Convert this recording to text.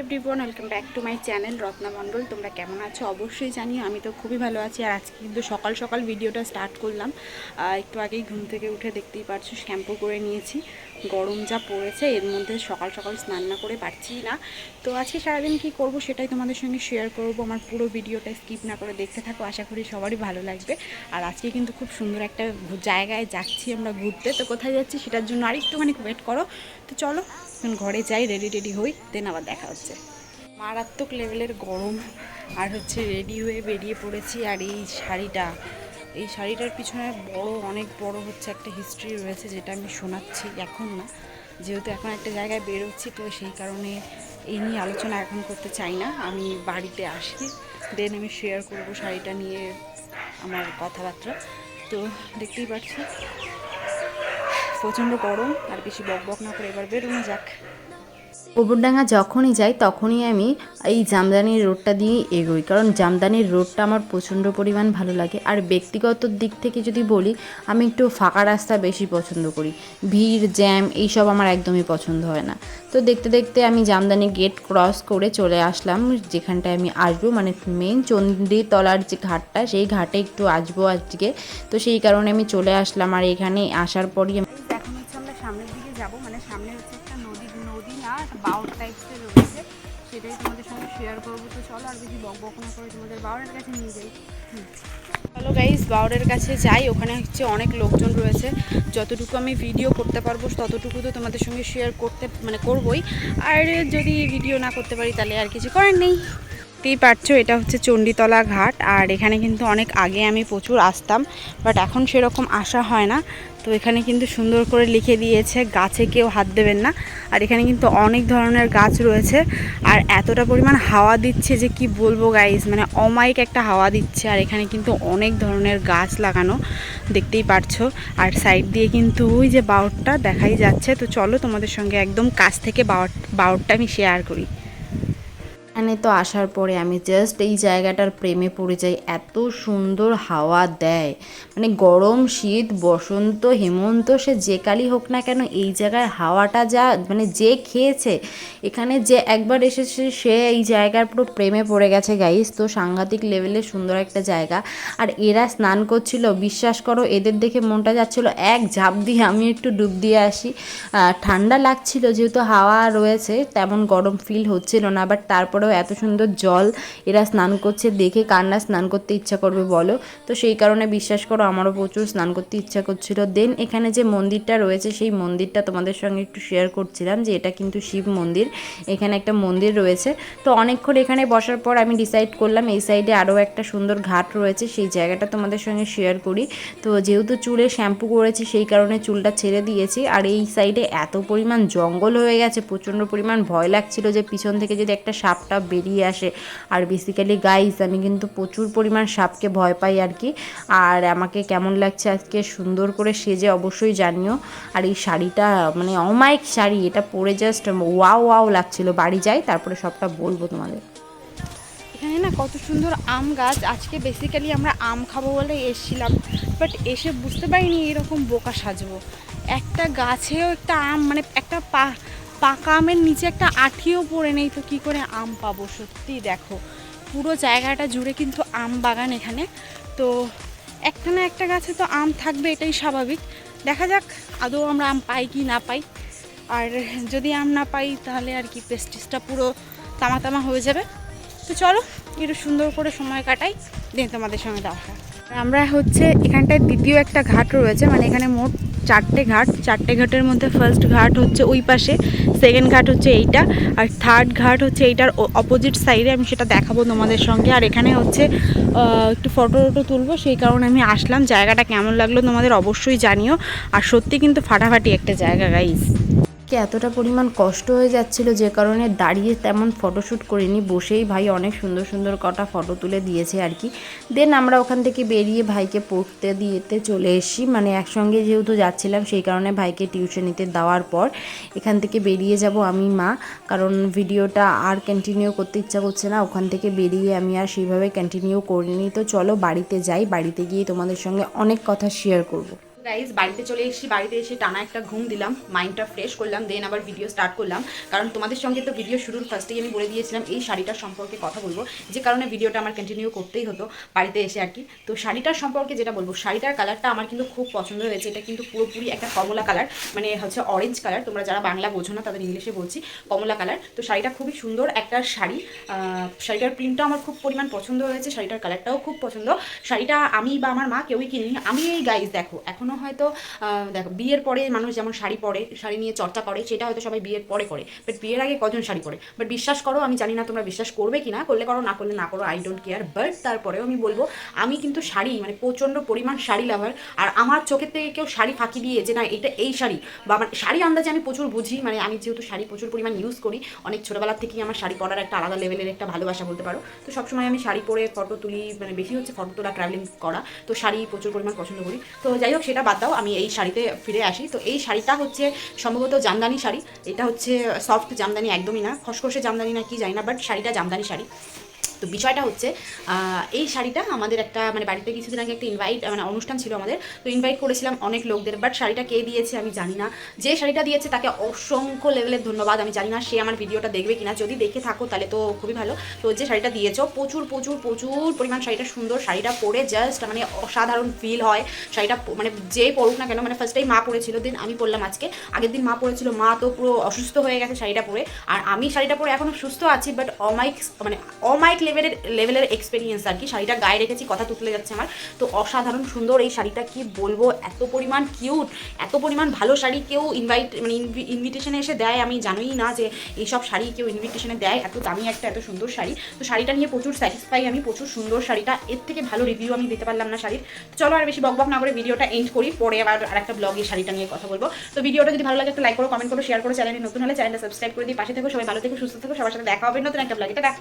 Everyone welcome back to my channel Ratna Mondal তোমরা কেমন আছো? অবশ্যই জানি আমি তো খুবই ভালো আছি। আর আজকে কিন্তু সকাল সকাল ভিডিওটা স্টার্ট করলাম। একটু আগেই ঘুম থেকে উঠে দেখতেই পারছ শ্যাম্পু করে নিয়েছি। গরম যা পড়েছে, এর মধ্যে সকাল সকাল স্নান না করে পারছি না। তো আজকে সারাদিন কি করব সেটাই তোমাদের সঙ্গে শেয়ার করব। আমার পুরো ভিডিওটা স্কিপ না করে দেখতে থাকো, আশা করি সবারই ভালো লাগবে। আর আজকে কিন্তু খুব সুন্দর একটা জায়গায় যাচ্ছি আমরা ঘুরতে। তো কোথায় যাচ্ছি সেটার জন্য আর একটুখানি ওয়েট করো। তো চলো, এখন ঘরে যাই রেডি রেডি হই দেন আবার দেখা হচ্ছে। মারাত্মক লেভেলের গরম, আর হচ্ছে রেডি হয়ে বেরিয়ে পড়েছি আর এই শাড়িটা। এই শাড়িটার পিছনে বড়, অনেক বড় হচ্ছে একটা হিস্ট্রি রয়েছে যেটা আমি শোনাচ্ছি এখন না। যেহেতু এখন একটা জায়গায় বেরোচ্ছি, তো সেই কারণে এই নিয়ে আলোচনা এখন করতে চাই না। আমি বাড়িতে আসি দেন আমি শেয়ার করব শাড়িটা নিয়ে আমার কথাবার্তা। তো দেখতেই পাচ্ছি, প্রচণ্ড গরম, আর বেশি বক বক না করে এবার বেরোনো যাক। গোবরডাঙ্গা যখনই যাই, তখনই আমি এই জামদানির রোডটা দিয়েই এগোই। কারণ জামদানির রোডটা আমার প্রচণ্ড পরিমাণ ভালো লাগে। আর ব্যক্তিগত দিক থেকে যদি বলি, আমি একটু ফাঁকা রাস্তা বেশি পছন্দ করি। ভিড়, জ্যাম, এইসব আমার একদমই পছন্দ হয় না। তো দেখতে দেখতে আমি জামদানি গেট ক্রস করে চলে আসলাম, যেখানটায় আমি আসব। মানে মেন চণ্ডীতলার যে ঘাটটা, সেই ঘাটে একটু আসব আজকে। তো সেই কারণে আমি চলে আসলাম। আর এখানে আসার পরই সেটাই তোমাদের সঙ্গে শেয়ার করব। তো চলো আর বেশি বক বক না করে তোমাদের বাউরের কাছে নিয়ে যাই। চলো গাইস বাউরের কাছে যাই। ওখানে হচ্ছে অনেক লোকজন রয়েছে। যতটুকু আমি ভিডিও করতে পারব, ততটুকু তো তোমাদের সঙ্গে শেয়ার করতে মানে করবই। আর যদি ভিডিও না করতে পারি, তাহলে আর কিছু করার নেই। দেখতেই পারছ, এটা হচ্ছে চণ্ডীতলা ঘাট। আর এখানে কিন্তু অনেক আগে আমি প্রচুর আসতাম, বাট এখন সেরকম আসা হয় না। তো এখানে কিন্তু সুন্দর করে লিখে দিয়েছে, গাছে কেউ হাত দেবেন না। আর এখানে কিন্তু অনেক ধরনের গাছ রয়েছে। আর এতটা পরিমাণ হাওয়া দিচ্ছে যে কি বলব গাইজ মানে অমায়িক একটা হাওয়া দিচ্ছে। আর এখানে কিন্তু অনেক ধরনের গাছ লাগানো, দেখতেই পারছ। আর সাইড দিয়ে কিন্তু ওই যে বাউরটা দেখাই যাচ্ছে। তো চলো তোমাদের সঙ্গে একদম কাছ থেকে বাউর, বাউরটা আমি শেয়ার করি। এখানে তো আসার পরে আমি জাস্ট এই জায়গাটার প্রেমে পড়ে যাই, এত সুন্দর হাওয়া দেয়। মানে গরম, শীত, বসন্ত, হেমন্ত, সে যে কালই হোক না কেন এই জায়গায় হাওয়াটা যা মানে যে খেয়েছে, এখানে যে একবার এসেছে, সে এই জায়গার পুরো প্রেমে পড়ে গেছে গাইস তো সাংঘাতিক লেভেলের সুন্দর একটা জায়গা। আর এরা স্নান করছিল, বিশ্বাস করো, এদের দেখে মনটা যাচ্ছিল, এক ঝাঁপ দিয়ে আমি একটু ডুব দিয়ে আসি। ঠান্ডা লাগছিল, যেহেতু হাওয়া রয়েছে, তেমন গরম ফিল হচ্ছিল না বাট তারপরেও এত সুন্দর জল এরা স্নান করছে, দেখে কান্না স্নান করতে ইচ্ছা করবে বলো? তো সেই কারণে বিশ্বাস করো, আমারও প্রচুর স্নান করতে ইচ্ছা করছিল। দেন এখানে যে মন্দিরটা রয়েছে, সেই মন্দিরটা তোমাদের সঙ্গে একটু শেয়ার করছিলাম যে এটা কিন্তু শিব মন্দির। এখানে একটা মন্দির রয়েছে। তো অনেকক্ষণ এখানে বসার পর আমি ডিসাইড করলাম, এই সাইডে আরও একটা সুন্দর ঘাট রয়েছে, সেই জায়গাটা তোমাদের সঙ্গে শেয়ার করি। তো যেহেতু চুলে শ্যাম্পু করেছি, সেই কারণে চুলটা ছেড়ে দিয়েছি। আর এই সাইডে এত পরিমাণ জঙ্গল হয়ে গেছে, প্রচণ্ড পরিমাণ ভয় লাগছিল যে পিছন থেকে যদি একটা সাপটা বেরিয়ে আসে। আর বেসিক্যালি গাইস আমি কিন্তু প্রচুর পরিমাণ সাপকে ভয় পাই আর কি। আর আমাকে কেমন লাগছে আজকে সুন্দর করে সেজে অবশ্যই জানিও। আর এই শাড়িটা মানে অমায়িক শাড়ি, এটা পরে জাস্ট ওয়াও ওয়াও লাগছিল। বাড়ি যাই, তারপরে সবটা বলব তোমাদের। এখানে না কত সুন্দর আম গাছ। আজকে বেসিক্যালি আমরা আম খাব বলে এসেছিলাম বাট এসে বুঝতে পারিনি এরকম বোকা সাজবো। একটা গাছেও একটা আম মানে একটা পা পাকা আমের নিচে একটা আঠিও পড়ে নেই, তো কী করে আম পাবো? সত্যি দেখো, পুরো জায়গাটা জুড়ে কিন্তু আম বাগান এখানে। তো একটা না একটা গাছে তো আম থাকবে, এটাই স্বাভাবিক। দেখা যাক আদৌ আমরা আম পাই কি না পাই। আর যদি আম না পাই, তাহলে আর কি পেস্টিসটা পুরো তামা তামা হয়ে যাবে। তো চলো, একটু সুন্দর করে সময় কাটাই দিয়ে তোমাদের সঙ্গে দেখা আমরা হচ্ছে এখানটায় দ্বিতীয় একটা ঘাট রয়েছে মানে এখানে মোট চারটে ঘাট, চারটে ঘাটের মধ্যে ফার্স্ট ঘাট হচ্ছে ওই পাশে সেকেন্ড ঘাট হচ্ছে এইটা, আর থার্ড ঘাট হচ্ছে এইটার অপোজিট সাইডে আমি সেটা দেখাবো তোমাদের সঙ্গে। আর এখানে হচ্ছে একটু ফটো টটো তুলবো, সেই কারণে আমি আসলাম। জায়গাটা কেমন লাগল তোমাদের অবশ্যই জানিও। আর সত্যি কিন্তু ফাটাফাটি একটা জায়গা গাইস কে এতটা পরিমাণ কষ্ট হয়ে যাচ্ছিল যে কারণে দাঁড়িয়ে তেমন ফটোশ্যুট করিনি, বসেই ভাই অনেক সুন্দর সুন্দর কটা ফটো তুলে দিয়েছে আর কি। দেন আমরা ওখান থেকে বেরিয়ে ভাইকে পড়তে দিয়েতে চলে এসেছি মানে একসঙ্গে যেহেতু যাচ্ছিলাম সেই কারণে ভাইকে টিউশনিতে দেওয়ার পর এখান থেকে বেরিয়ে যাব আমি, মা। কারণ ভিডিওটা আর কন্টিনিউ করতে ইচ্ছা করছে না, ওখান থেকে বেরিয়ে আমি আর সেইভাবে কন্টিনিউ করিনি। তো চলো বাড়িতে যাই, বাড়িতে গিয়ে তোমাদের সঙ্গে অনেক কথা শেয়ার করব। গাইজ বাড়িতে চলে এসেছি, বাড়িতে এসে টানা একটা ঘুম দিলাম মাইন্ডটা ফ্রেশ করলাম দেন আবার ভিডিও স্টার্ট করলাম। কারণ তোমাদের সঙ্গে তো ভিডিও শুরুর ফার্স্টেই আমি বলে দিয়েছিলাম, এই শাড়িটার সম্পর্কে কথা বলব। যে কারণে ভিডিওটা আমার কন্টিনিউ করতেই হতো বাড়িতে এসে আর কি। তো শাড়িটার সম্পর্কে যেটা বলব, শাড়িটার কালারটা আমার কিন্তু খুব পছন্দ হয়েছে। এটা কিন্তু পুরোপুরি একটা কমলা কালার মানে হচ্ছে অরেঞ্জ কালার তোমরা যারা বাংলা বোঝো না, তাদের ইংলিশে বলছি, কমলা কালার তো শাড়িটা খুবই সুন্দর একটা শাড়ি। শাড়িটার প্রিন্টটাও আমার খুব পরিমাণ পছন্দ হয়েছে, শাড়িটার কালারটাও খুব পছন্দ। শাড়িটা আমি বা আমার মা কেউই কিনিনি। আমি এই গাইজ দেখো এখনও হয়তো দেখো, বিয়ের পরে মানুষ যেমন শাড়ি পরে, শাড়ি নিয়ে চর্চা করে, সেটা হয়তো সবাই বিয়ের পরে করে বাট বিয়ের আগে কজন শাড়ি পরে? বাট বিশ্বাস করো, আমি জানি না তোমরা বিশ্বাস করবে কি না করলে করো, না করলে না করো আই ডোন্ট কেয়ার বাট তারপরেও আমি বলব, আমি কিন্তু শাড়ি মানে প্রচণ্ড পরিমাণ শাড়ি লাভার আর আমার চোখের থেকে কেউ শাড়ি ফাঁকি দিয়ে যে না, এটা এই শাড়ি, বা মানে শাড়ি আন্দাজে আমি প্রচুর বুঝি মানে আমি যেহেতু শাড়ি প্রচুর পরিমাণ ইউজ করি, অনেক ছোটোবেলার থেকেই আমার শাড়ি পরার একটা আলাদা লেভেলের একটা ভালোবাসা বলতে পারো, তো সবসময় আমি শাড়ি পরে ফটো তুলি মানে বেশি হচ্ছে ফটো তোলা ট্রাভেলিং করা, তো শাড়ি প্রচুর পরিমাণ পছন্দ করি, তো যাই হোক, সেটা বাদ দাও, আমি এই শাড়িতে ফিরে আসি। তো এই শাড়িটা হচ্ছে সম্ভবত জামদানি শাড়ি। এটা হচ্ছে সফট জামদানি, একদমই না। খসখসে জামদানি না, কি জানি না বাট শাড়িটা জামদানি শাড়ি। তো বিষয়টা হচ্ছে এই শাড়িটা আমাদের একটা মানে বাড়িতে কিছুদিন আগে একটা ইনভাইট মানে অনুষ্ঠান ছিল আমাদের, তো ইনভাইট করেছিলাম অনেক লোকদের বাট শাড়িটা কে দিয়েছে আমি জানি না। যে শাড়িটা দিয়েছে তাকে অসংখ্য লেভেলের ধন্যবাদ, আমি জানি না সে আমার ভিডিওটা দেখবে কিনা। যদি দেখে থাকো তাহলে তো খুবই ভালো। তো যে শাড়িটা দিয়েছ, প্রচুর প্রচুর প্রচুর পরিমাণ শাড়িটা সুন্দর, শাড়িটা পরে জাস্ট মানে অসাধারণ ফিল হয়। শাড়িটা মানে যে পড়ুক না কেন মানে ফার্স্টেই মা পরেছিল দিন আমি পরলাম আজকে। আগের দিন মা পরেছিল, মা তো পুরো অসুস্থ হয়ে গেছে শাড়িটা পরে। আর আমি শাড়িটা পরে এখনও সুস্থ আছি বাট অমাইক মানে অমাইক লেভেলের লেভেলের এক্সপিরিয়েন্স আর কি। শাড়িটা গায়ে রেখেছি, কথা তুলে যাচ্ছে আমার। তো অসাধারণ সুন্দর এই শাড়িটা কি বলব? এত পরিমাণ কিউট এত পরিমাণ ভালো শাড়ি কেউ ইনভাইট মানে ইনভিটেশনে এসে দেয়, আমি জানোই না যে এইসব শাড়ি কেউ ইনভিটেশনে দেয়। এত দামি একটা, এত সুন্দর শাড়ি। তো শাড়িটা নিয়ে প্রচুর স্যাটিসফাই আমি, প্রচুর সুন্দর শাড়িটা। এর থেকে ভালো রিভিউ আমি দিতে পারলাম না শাড়ির। চলো আর বেশি বকবক না করে ভিডিওটা এন্ড করি। পরে আবার আর আরেকটা ব্লগে শাড়িটা নিয়ে কথা বলব। তো ভিডিওটা যদি ভালো লাগে একটা লাইক করো কমেন্ট করো শেয়ার করো চ্যানেলে নতুন হলে চ্যানেলটা সাবস্ক্রাইব করে দিই পাশে থেকো। সবাই ভালো থেকো, সুস্থ থেকো, সবার সাথে দেখা হবে নতুন একটা ব্লগে টাটা!